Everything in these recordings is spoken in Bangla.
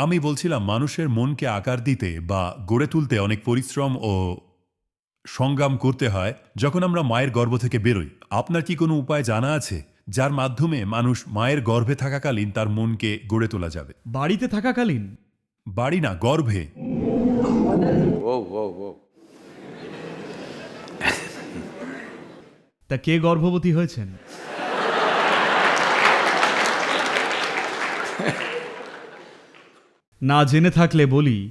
আমি বলছিলাম মানুষের মনকে আকার দিতে বা গড়ে তুলতে অনেক পরিশ্রম ও সংগ্রাম করতে হয় যখন আমরা মায়ের গর্ভ থেকে বেরোই। আপনার কি কোনো উপায় জানা আছে? যার মাধ্যমে মানুষ মায়ের গর্ভে থাকাকালীন তার মনকে গড়ে তোলা যাবে। বাড়িতে থাকাকালীন? বাড়ি না গর্ভে. তা কে গর্ভবতী হয়েছেন? না জেনে থাকলে বলি,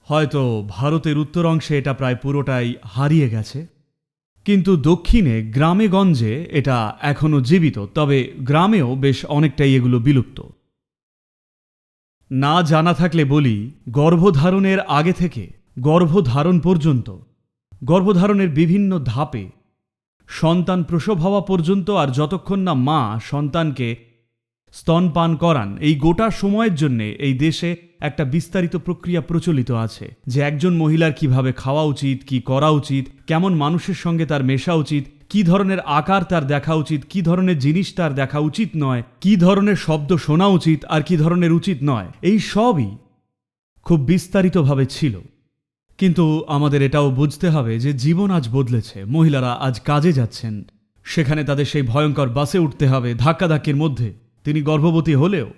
হয়তো ভারতের উত্তর অংশে এটা প্রায় পুরোটাই হারিয়ে গেছে। কিন্তু দক্ষিণে গ্রামে গঞ্জে এটা এখনও জীবিত, তবে গ্রামেও বেশ অনেকটাই এগুলো বিলুপ্ত। না জানা থাকলে বলি, গর্ভধারণের আগে থেকে, গর্ভধারণ পর্যন্ত, গর্ভধারণের বিভিন্ন ধাপে, সন্তান প্রসব হওয়া পর্যন্ত আর যতক্ষণ না মা সন্তানকে স্তনপান করান। এই গোটা সময়ের জন্য এই দেশে একটা বিস্তারিত প্রক্রিয়া প্রচলিত আছে যে একজন মহিলার কীভাবে খাওয়া উচিত, কি করা উচিত, কেমন মানুষের সঙ্গে তার মেশা উচিত, কি ধরনের আকার তার দেখা উচিত, কি ধরনের জিনিস তার দেখা উচিত নয়, কি ধরনের শব্দ শোনা উচিত আর কি ধরনের উচিত নয়, এই সবই খুব বিস্তারিতভাবে ছিল। কিন্তু আমাদের এটাও বুঝতে হবে যে জীবন আজ বদলেছে, মহিলারা আজ কাজে যাচ্ছেন। সেখানে তাদের সেই ভয়ঙ্কর বাসে উঠতে হবে, ধাক্কাধাক্কির মধ্যে। তিনি গর্ভবতী হলেও।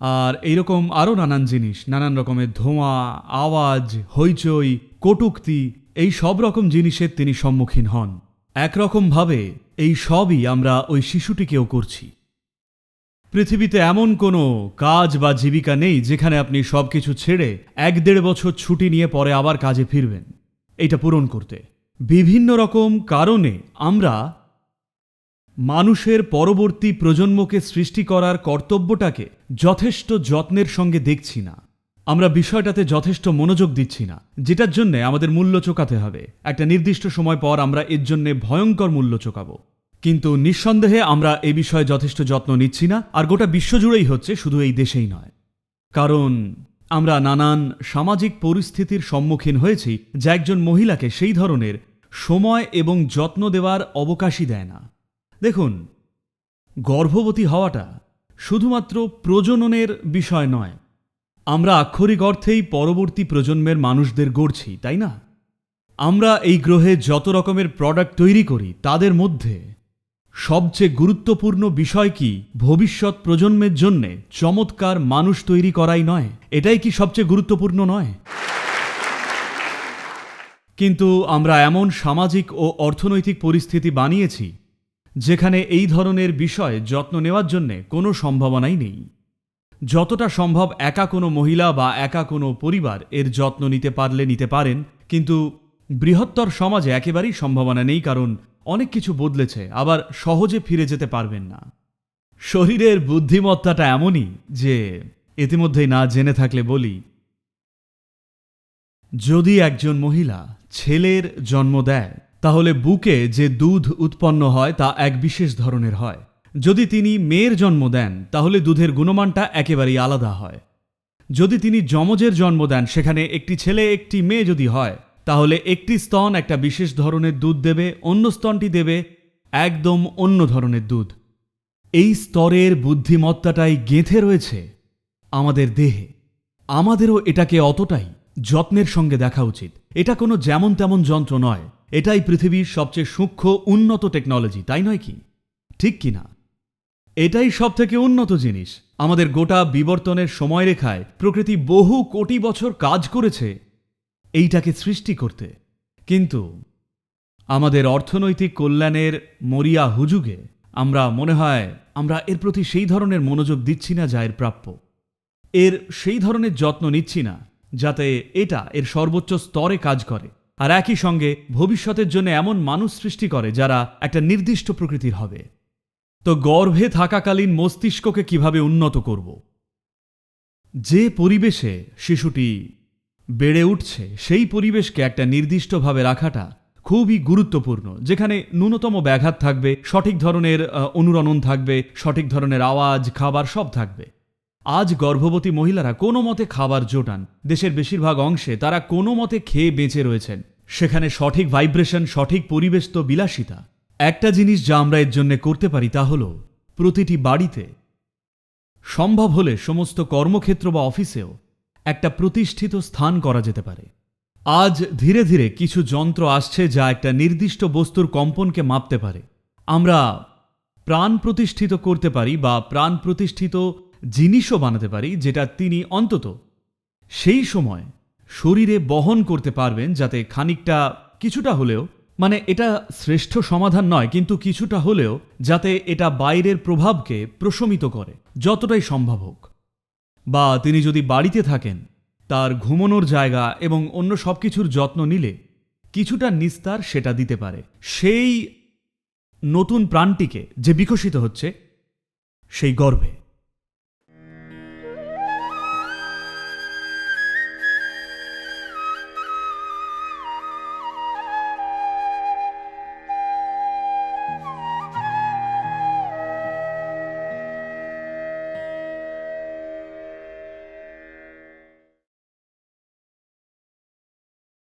আর এইরকম আরও নানান জিনিস, নানান রকমের ধোঁয়া, আওয়াজ, হইচই, কটুক্তি, এই সব রকম জিনিসের তিনি সম্মুখীন হন। একরকমভাবে এই সবই আমরা ওই শিশুটিকেও করছি। পৃথিবীতে এমন কোনো কাজ বা জীবিকা নেই যেখানে আপনি সবকিছু ছেড়ে এক দেড় বছর ছুটি নিয়ে পরে আবার কাজে ফিরবেন। এটা পূরণ করতে। বিভিন্ন রকম কারণে আমরা মানুষের পরবর্তী প্রজন্মকে সৃষ্টি করার কর্তব্যটাকে যথেষ্ট যত্নের সঙ্গে দেখছি না। আমরা বিষয়টাতে যথেষ্ট মনোযোগ দিচ্ছি না, যেটার জন্যে আমাদের মূল্য চোকাতে হবে। একটা নির্দিষ্ট সময় পর আমরা এর জন্যে ভয়ঙ্কর মূল্য চোকাবো। কিন্তু নিঃসন্দেহে আমরা এ বিষয়ে যথেষ্ট যত্ন নিচ্ছি না, আর গোটা বিশ্বজুড়েই হচ্ছে শুধু এই দেশেই নয়। কারণ আমরা নানান সামাজিক পরিস্থিতির সম্মুখীন হয়েছি, যা একজন মহিলাকে সেই ধরনের সময় এবং যত্ন দেওয়ার অবকাশই দেয় না। দেখুন, গর্ভবতী হওয়াটা শুধুমাত্র প্রজননের বিষয় নয়। আমরা আক্ষরিক অর্থেই পরবর্তী প্রজন্মের মানুষদের গড়ছি, তাই না? আমরা এই গ্রহে যত রকমের প্রোডাক্ট তৈরি করি, তাদের মধ্যে সবচেয়ে গুরুত্বপূর্ণ বিষয় কি ভবিষ্যৎ প্রজন্মের জন্যে চমৎকার মানুষ তৈরি করাই নয়? এটাই কি সবচেয়ে গুরুত্বপূর্ণ নয়? কিন্তু আমরা এমন সামাজিক ও অর্থনৈতিক পরিস্থিতি বানিয়েছি যেখানে এই ধরনের বিষয় যত্ন নেওয়ার জন্য কোনো সম্ভাবনাই নেই। যতটা সম্ভব একা কোনো মহিলা বা একা কোনো পরিবার এর যত্ন নিতে পারলে নিতে পারেন, কিন্তু বৃহত্তর সমাজে একেবারেই সম্ভাবনা নেই কারণ অনেক কিছু বদলেছে, আবার সহজে ফিরে যেতে পারবেন না। শরীরের বুদ্ধিমত্তাটা এমনই যে ইতিমধ্যেই না জেনে থাকলে বলি, যদি একজন মহিলা ছেলের জন্ম দেয় তাহলে বুকে যে দুধ উৎপন্ন হয় তা এক বিশেষ ধরনের হয়। যদি তিনি মেয়ের জন্ম দেন, তাহলে দুধের গুণমানটা একেবারেই আলাদা হয়। যদি তিনি যমজের জন্ম দেন, সেখানে একটি ছেলে, একটি মেয়ে যদি হয়, তাহলে একটি স্তন একটা বিশেষ ধরনের দুধ দেবে, অন্য স্তনটি দেবে একদম অন্য ধরনের দুধ। এই স্তরের বুদ্ধিমত্তাটাই গেঁথে রয়েছে আমাদের দেহে। আমাদেরও এটাকে অতটাই যত্নের সঙ্গে দেখা উচিত। এটা কোনো যেমন তেমন যন্ত্র নয়। এটাই পৃথিবীর সবচেয়ে সূক্ষ্ম, উন্নত টেকনোলজি তাই নয় কি? ঠিক কি না এটাই সব থেকে উন্নত জিনিস। আমাদের গোটা বিবর্তনের সময়রেখায় প্রকৃতি বহু কোটি বছর কাজ করেছে এইটাকে সৃষ্টি করতে। কিন্তু আমাদের অর্থনৈতিক কল্যাণের মরিয়া হুজুগে আমরা, মনে হয়, আমরা এর প্রতি সেই ধরনের মনোযোগ দিচ্ছি না যা এর প্রাপ্য। এর সেই ধরনের যত্ন নিচ্ছি না যাতে এটা এর সর্বোচ্চ স্তরে কাজ করে। আর একই সঙ্গে ভবিষ্যতের জন্য এমন মানুষ সৃষ্টি করে যারা একটা নির্দিষ্ট প্রকৃতির হবে। তো গর্ভে থাকাকালীন মস্তিষ্ককে কীভাবে উন্নত করব? যে পরিবেশে শিশুটি বেড়ে উঠছে, সেই পরিবেশকে একটা নির্দিষ্টভাবে রাখাটা খুবই গুরুত্বপূর্ণ, যেখানে ন্যূনতম ব্যাঘাত থাকবে, সঠিক ধরনের অনুরণন থাকবে, সঠিক ধরনের আওয়াজ, খাবার সব থাকবে। আজ গর্ভবতী মহিলারা কোনো মতে খাবার জোটান। দেশের বেশিরভাগ অংশে তারা কোনো মতে খেয়ে বেঁচে রয়েছেন। সেখানে সঠিক ভাইব্রেশন, সঠিক পরিবেশ তো বিলাসিতা। একটা জিনিস যা আমরা এর জন্য করতে পারি তা হল, প্রতিটি বাড়িতে সম্ভব হলে সমস্ত কর্মক্ষেত্র বা অফিসেও একটা প্রতিষ্ঠিত স্থান করা যেতে পারে। আজ ধীরে ধীরে কিছু যন্ত্র আসছে যা একটা নির্দিষ্ট বস্তুর কম্পনকে মাপতে পারে। আমরা প্রাণ প্রতিষ্ঠিত করতে পারি বা প্রাণ প্রতিষ্ঠিত জিনিসও বানাতে পারি যেটা তিনি অন্তত সেই সময় শরীরে বহন করতে পারবেন যাতে খানিকটা কিছুটা হলেও মানে এটা শ্রেষ্ঠ সমাধান নয়, কিন্তু কিছুটা হলেও যাতে এটা বাইরের প্রভাবকে প্রশমিত করে, যতটাই সম্ভব হোক। বা তিনি যদি বাড়িতে থাকেন, তার ঘুমনোর জায়গা এবং অন্য সব কিছুর যত্ন নিলে কিছুটা নিস্তার সেটা দিতে পারে। সেই নতুন প্রাণটিকে যে বিকশিত হচ্ছে, সেই গর্ভে।